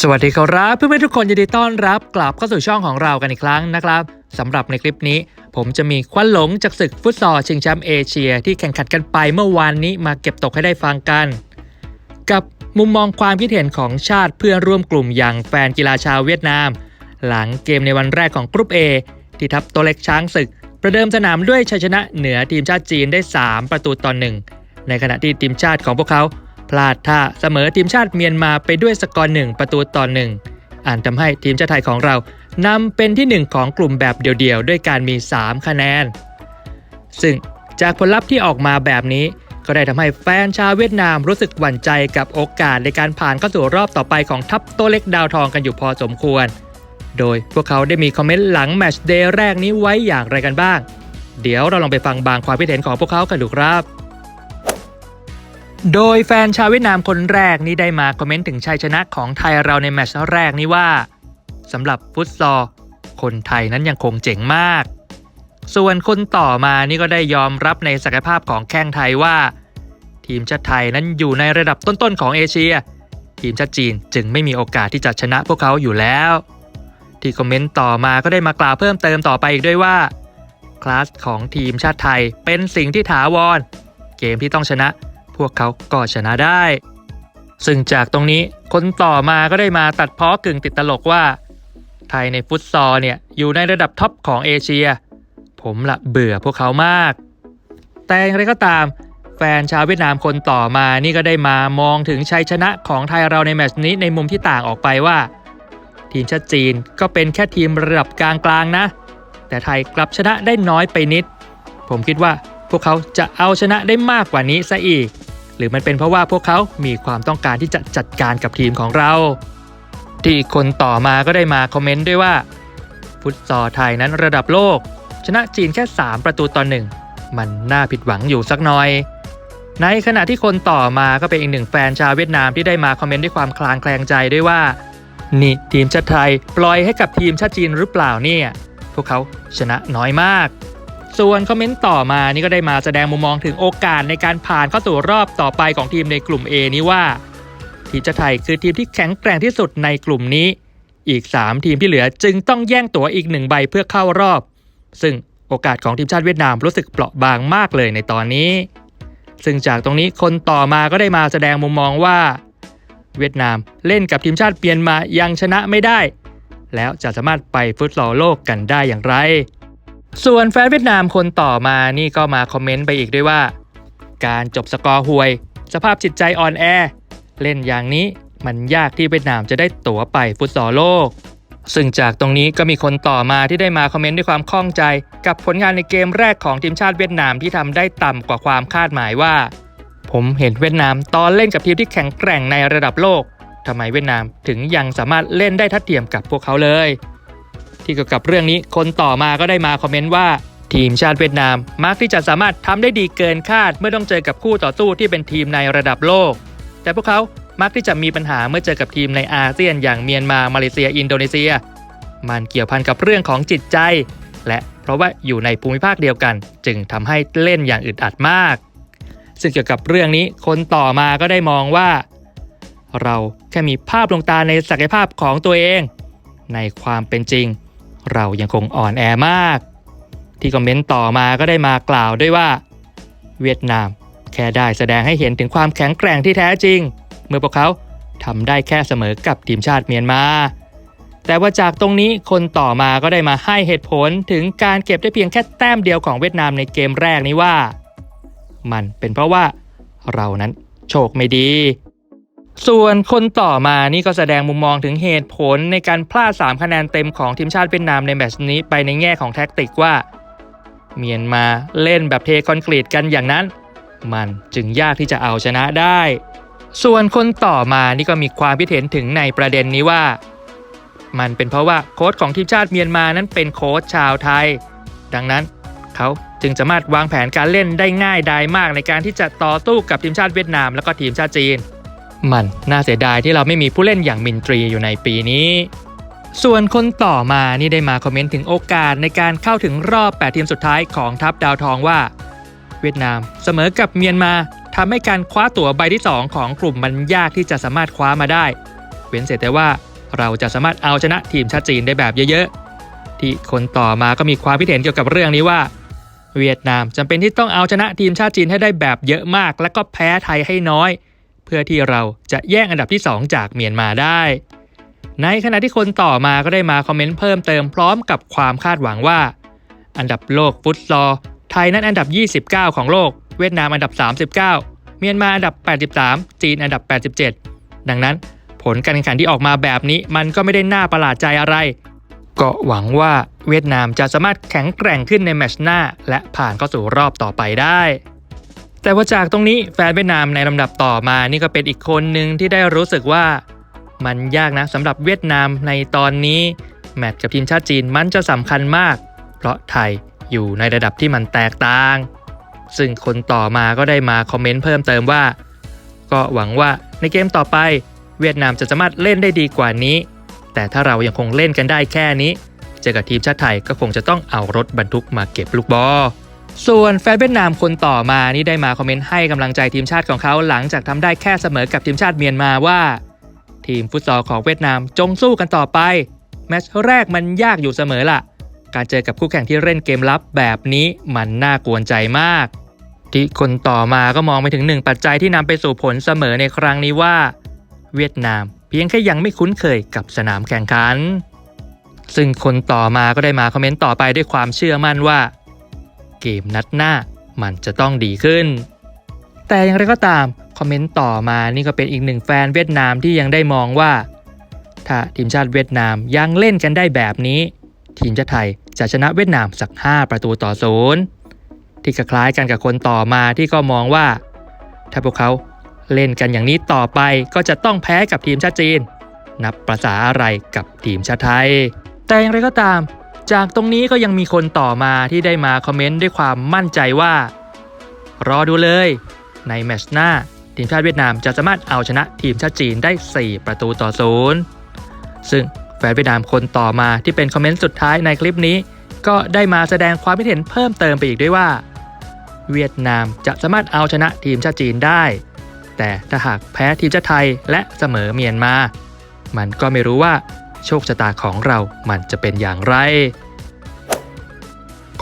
สวัสดีครับเพื่อนๆทุกคนยินดีต้อนรับกลับเข้าสู่ช่องของเรากันอีกครั้งนะครับสำหรับในคลิปนี้ ผมจะมีควันหลงจากศึกฟุตซอลชิงแชมป์เอเชีย ที่แข่งขันกันไปเมื่อวานนี้มาเก็บตกให้ได้ฟังกัน กับมุมมองความคิดเห็นของชาติเพื่อนร่วมกลุ่มอย่างแฟนกีฬาชาวเวียดนาม หลังเกมในวันแรกของกรุ๊ป A ที่ทัพตัวเล็กช้างศึก ประเดิมสนามด้วยชัยชนะเหนือทีมชาติจีนได้ 3 ประตูต่อหนึ่งในขณะที่ทีมชาติของพวกเขา พลาดท่าเสมอทีมชาติเมียนมาไปด้วยสกอร์หนึ่งประตูต่อหนึ่งอ่านทำให้ทีมชาติไทยของเรานำเป็นที่หนึ่งของกลุ่มแบบเดี่ยวๆ ด้วยการมี 3 คะแนน ซึ่งจากผลลัพธ์ที่ออกมาแบบนี้ ก็ได้ทำให้แฟนชาวเวียดนามรู้สึกหวั่นใจกับโอกาสในการผ่านเข้าสู่รอบต่อไปของทัพโตเล็กดาวทองกันอยู่พอสมควร โดยพวกเขาได้มีคอมเมนต์หลังแมตช์เดย์แรกนี้ไว้อย่างไรกันบ้าง เดี๋ยวเราลองไปฟังบางความคิดเห็นของพวกเขากันดูครับ โดยแฟนชาวเวียดนามคนแรกนี่ได้มาคอมเมนต์ถึงชัยชนะของไทยเราในแมตช์แรกนี้ว่าสำหรับฟุตซอลคนไทยนั้นยังคงเจ๋งมาก ส่วนคนต่อมานี่ก็ได้ยอมรับในศักยภาพของแข้งไทยว่า ทีมชาติไทยนั้นอยู่ในระดับต้นๆของเอเชีย ทีมชาติจีนจึงไม่มีโอกาสที่จะชนะพวกเขาอยู่แล้ว ที่คอมเมนต์ต่อมาก็ได้มากล่าวเพิ่มเติมต่อไปอีกด้วยว่าคลาสของทีมชาติไทยเป็นสิ่งที่ถาวรเกมที่ต้องชนะ วกเขาก็ชนะได้ ซึ่งจากตรงนี้คนต่อมาก็ได้มาตัดเพ้อกึ่งติดตลกว่า ไทยในฟุตซอลเนี่ยอยู่ในระดับท็อปของเอเชีย ผมละเบื่อพวกเขามาก แต่อย่างไรก็ตามแฟนชาวเวียดนามคนต่อมานี่ก็ได้มามองถึงชัยชนะของไทยเราในแมตช์นี้ในมุมที่ต่างออกไปว่า ทีมชาติจีนก็เป็นแค่ทีมระดับกลางๆนะ แต่ไทยกลับชนะได้น้อยไปนิด ผมคิดว่าพวกเขาจะเอาชนะได้มากกว่านี้ซะอีก รือมันเป็นเพราะว่าพวกเขามีความต้องการที่จะจัดการกับทีมของเรา ที่คนต่อมาก็ได้มาคอมเมนต์ด้วยว่า ฟุตซอลไทยนั้นระดับโลก ชนะจีนแค่ 3 ประตูต่อหนึ่งมันน่าผิดหวังอยู่สักหน่อย ในขณะที่คนต่อมาก็เป็นอีกหนึ่งแฟนชาวเวียดนามที่ได้มาคอมเมนต์ด้วยความคลางแคลงใจด้วยว่า นี่ทีมชาติไทยปล่อยให้กับทีมชาติจีนหรือเปล่าเนี่ย พวกเขาชนะน้อยมาก ส่วนคอมเมนต์ต่อมานี่ก็ได้มาแสดงมุมมองถึงโอกาสในการผ่านเข้าสู่รอบต่อไปของทีมในกลุ่ม A นี้ว่า ทีมชาติไทยคือทีมที่แข็งแกร่งที่สุดในกลุ่มนี้ อีก 3 ทีมที่เหลือจึงต้องแย่งตั๋วอีกหนึ่งใบเพื่อเข้ารอบ ซึ่งโอกาสของทีมชาติเวียดนามรู้สึกเปราะบางมากเลยในตอนนี้ ซึ่งจากตรงนี้คนต่อมาก็ได้มาแสดงมุมมองว่า เวียดนามเล่นกับทีมชาติเปียนมายังชนะไม่ได้ แล้วจะสามารถไปฟุตซอลโลกกันได้อย่างไร ส่วนแฟนเวียดนามคนต่อมานี่ก็มาคอมเมนต์ไปอีกด้วยว่า การจบสกอร์ห่วย สภาพจิตใจอ่อนแอ เล่นอย่างนี้มันยากที่เวียดนามจะได้ตั๋วไปฟุตซอลโลก ซึ่งจากตรงนี้ก็มีคนต่อมาที่ได้มาคอมเมนต์ด้วยความข้องใจ กับผลงานในเกมแรกของทีมชาติเวียดนามที่ทำได้ต่ำกว่าความคาดหมายว่า ผมเห็นเวียดนามตอนเล่นกับทีมที่แข็งแกร่งในระดับโลกทำไมเวียดนามถึงยังสามารถเล่นได้ทัดเทียมกับพวกเขาเลย ที่เกี่ยวกับเรื่องนี้คนต่อมาก็ได้มาคอมเมนต์ว่าทีมชาติเวียดนาม มักที่จะสามารถทำได้ดีเกินคาดเมื่อต้องเจอกับคู่ต่อสู้ที่เป็นทีมในระดับโลก แต่พวกเขามักที่จะมีปัญหาเมื่อเจอกับทีมในอาเซียน อย่างเมียนมามาเลเซีย อินโดนีเซีย มันเกี่ยวพันกับเรื่องของจิตใจ และเพราะว่าอยู่ในภูมิภาคเดียวกัน จึงทำให้เล่นอย่างอึดอัดมาก ซึ่งเกี่ยวกับเรื่องนี้คนต่อมาก็ได้มองว่า เราแค่มีภาพลงตาในศักยภาพของตัวเอง ในความเป็นจริง เรายังคงอ่อนแอมาก ที่คอมเมนต์ต่อมาก็ได้มากล่าวด้วยว่า เวียดนามแค่ได้แสดงให้เห็นถึงความแข็งแกร่งที่แท้จริง เมื่อพวกเขาทำได้แค่เสมอกับทีมชาติเมียนมา แต่ว่าจากตรงนี้คนต่อมาก็ได้มาให้เหตุผลถึงการเก็บได้เพียงแค่แต้มเดียวของเวียดนามในเกมแรกนี้ว่า มันเป็นเพราะว่าเรานั้นโชคไม่ดี ส่วนคนต่อมานี่ก็แสดงมุมมองถึงเหตุผลในการพลาด 3 คะแนนเต็มของทีมชาติเวียดนามในแมตช์นี้ไปในแง่ของแท็กติกว่า เมียนมาเล่นแบบเทคอนกรีตกันอย่างนั้น มันจึงยากที่จะเอาชนะได้ ส่วนคนต่อมานี่ก็มีความคิดเห็นถึงในประเด็นนี้ว่า มันเป็นเพราะว่าโค้ชของทีมชาติเมียนมานั้นเป็นโค้ชชาวไทย ดังนั้นเขาจึงสามารถวางแผนการเล่นได้ง่ายดายมากในการที่จะต่อสู้กับทีมชาติเวียดนาม แล้วก็ทีมชาติจีน มันน่าเสียดายที่เราไม่มีผู้เล่นอย่างมินตรีอยู่ในปีนี้ ส่วนคนต่อมานี่ได้มาคอมเมนต์ถึงโอกาสในการเข้าถึงรอบ 8 ทีมสุดท้ายของทัพดาวทองว่า เวียดนามเสมอกับเมียนมาทำให้การคว้าตั๋วใบที่ 2 ของกลุ่มมันยากที่จะสามารถคว้ามาได้ เว้นเสียแต่ว่าเราจะสามารถเอาชนะทีมชาติจีนได้แบบเยอะๆ ที่คนต่อมาก็มีความคิดเห็นเกี่ยวกับเรื่องนี้ว่า เวียดนามจำเป็นที่ต้องเอาชนะทีมชาติจีนให้ได้แบบเยอะมาก และก็แพ้ไทยให้น้อย พื่อที่เราจะแย่งอันดับที่ 2 จากเมียนมาได้ ในขณะที่คนต่อมาก็ได้มาคอมเมนต์เพิ่มเติมพร้อมกับความคาดหวังว่า อันดับโลกฟุตซอลไทยนั้นอันดับ 29 ของโลก เวียดนามอันดับ 39 เมียนมาอันดับ 83 จีนอันดับ 87 ดังนั้นผลการแข่งขันที่ออกมาแบบนี้มันก็ไม่ได้น่าประหลาดใจอะไร ก็หวังว่าเวียดนามจะสามารถแข็งแกร่งขึ้นในแมตช์หน้า และผ่านเข้าสู่รอบต่อไปได้ แต่ว่าจากตรงนี้แฟนเวียดนามในลำดับต่อมานี่ก็เป็นอีกคนหนึ่งที่ได้รู้สึกว่า มันยากนะสำหรับเวียดนามในตอนนี้ แมตช์กับทีมชาติจีนมันจะสำคัญมาก เพราะไทยอยู่ในระดับที่มันแตกต่าง ซึ่งคนต่อมาก็ได้มาคอมเมนต์เพิ่มเติมว่า ก็หวังว่าในเกมต่อไป เวียดนามจะสามารถเล่นได้ดีกว่านี้ แต่ถ้าเรายังคงเล่นกันได้แค่นี้ เจอกับทีมชาติไทยก็คงจะต้องเอารถบรรทุกมาเก็บลูกบอล ส่วนแฟนเวียดนามคนต่อมานี่ได้มาคอมเมนต์ให้กำลังใจทีมชาติของเขาหลังจากทำได้แค่เสมอกับทีมชาติเมียนมาว่า ทีมฟุตซอลของเวียดนามจงสู้กันต่อไป แมตช์แรกมันยากอยู่เสมอล่ะ การเจอกับคู่แข่งที่เล่นเกมลับแบบนี้มันน่ากวนใจมาก ที่คนต่อมาก็มองไปถึงหนึ่งปัจจัยที่นำไปสู่ผลเสมอในครั้งนี้ว่า เวียดนามเพียงแค่ยังไม่คุ้นเคยกับสนามแข่งขัน ซึ่งคนต่อมาก็ได้มาคอมเมนต์ต่อไปด้วยความเชื่อมั่นว่า เกมนัดหน้า มันจะต้องดีขึ้น แต่อย่างไรก็ตาม คอมเมนต์ต่อมานี่ก็เป็นอีกหนึ่งแฟนเวียดนามที่ยังได้มองว่า ถ้าทีมชาติเวียดนามยังเล่นกันได้แบบนี้ ทีมชาติไทยจะชนะเวียดนามสัก 5 ประตูต่อศูนย์ที่คล้ายกันกับคนต่อมาที่ก็มองว่า ถ้าพวกเขาเล่นกันอย่างนี้ต่อไปก็จะต้องแพ้กับทีมชาติจีน นับประษาอะไรกับทีมชาติไทย แต่อย่างไรก็ตาม จากตรงนี้ก็ยังมีคนต่อมาที่ได้มาคอมเมนต์ด้วยความมั่นใจว่า รอดูเลย ในแมตช์หน้า ทีมชาติเวียดนามจะสามารถเอาชนะทีมชาติจีนได้ 4 ประตูต่อศูนย์ซึ่งแฟนเวียดนามคนต่อมาที่เป็นคอมเมนต์สุดท้ายในคลิปนี้ ก็ได้มาแสดงความคิดเห็นเพิ่มเติมไปอีกด้วยว่า เวียดนามจะสามารถเอาชนะทีมชาติจีนได้ แต่ถ้าหากแพ้ทีมชาติไทยและเสมอเมียนมา มันก็ไม่รู้ว่า โชคชะตาของเรามันจะเป็นอย่างไร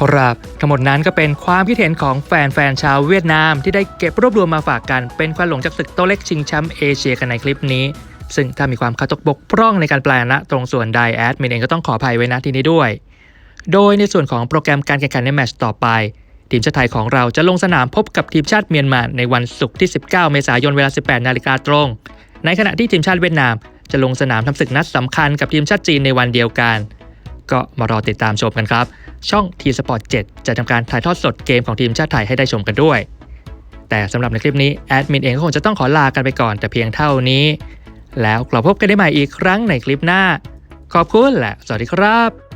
ครับทั้งหมดนั้นก็เป็นความคิดเห็นของแฟนๆชาวเวียดนาม ที่ได้เก็บรวบรวมมาฝากกันเป็นควันหลงจากศึกโตเล็กชิงแชมป์เอเชียกันในคลิปนี้ ซึ่งถ้ามีความขาดตกบกพร่องในการแปลนะตรงส่วนใดแอดมินเองก็ต้องขออภัยไว้ณที่นี้ด้วย โดยในส่วนของโปรแกรมการแข่งขันในแมตช์ต่อไปทีมชาติไทยของเราจะลงสนามพบกับทีมชาติเมียนมาในวันศุกร์ที่ 19 เมษายนเวลา 18 นาฬิกาตรง ในขณะที่ทีมชาติเวียดนาม จะลงสนามทำศึกนัดสำคัญกับทีมชาติจีนในวันเดียวกัน ก็มารอติดตามชมกันครับ ช่องทีสปอร์ต7จะทำการถ่ายทอดสดเกมของทีมชาติไทยให้ได้ชมกันด้วย แต่สำหรับในคลิปนี้แอดมินเองก็คงจะต้องขอลากันไปก่อนแต่เพียงเท่านี้ แล้วกลับพบกันได้ใหม่อีกครั้งในคลิปหน้า ขอบคุณและสวัสดีครับ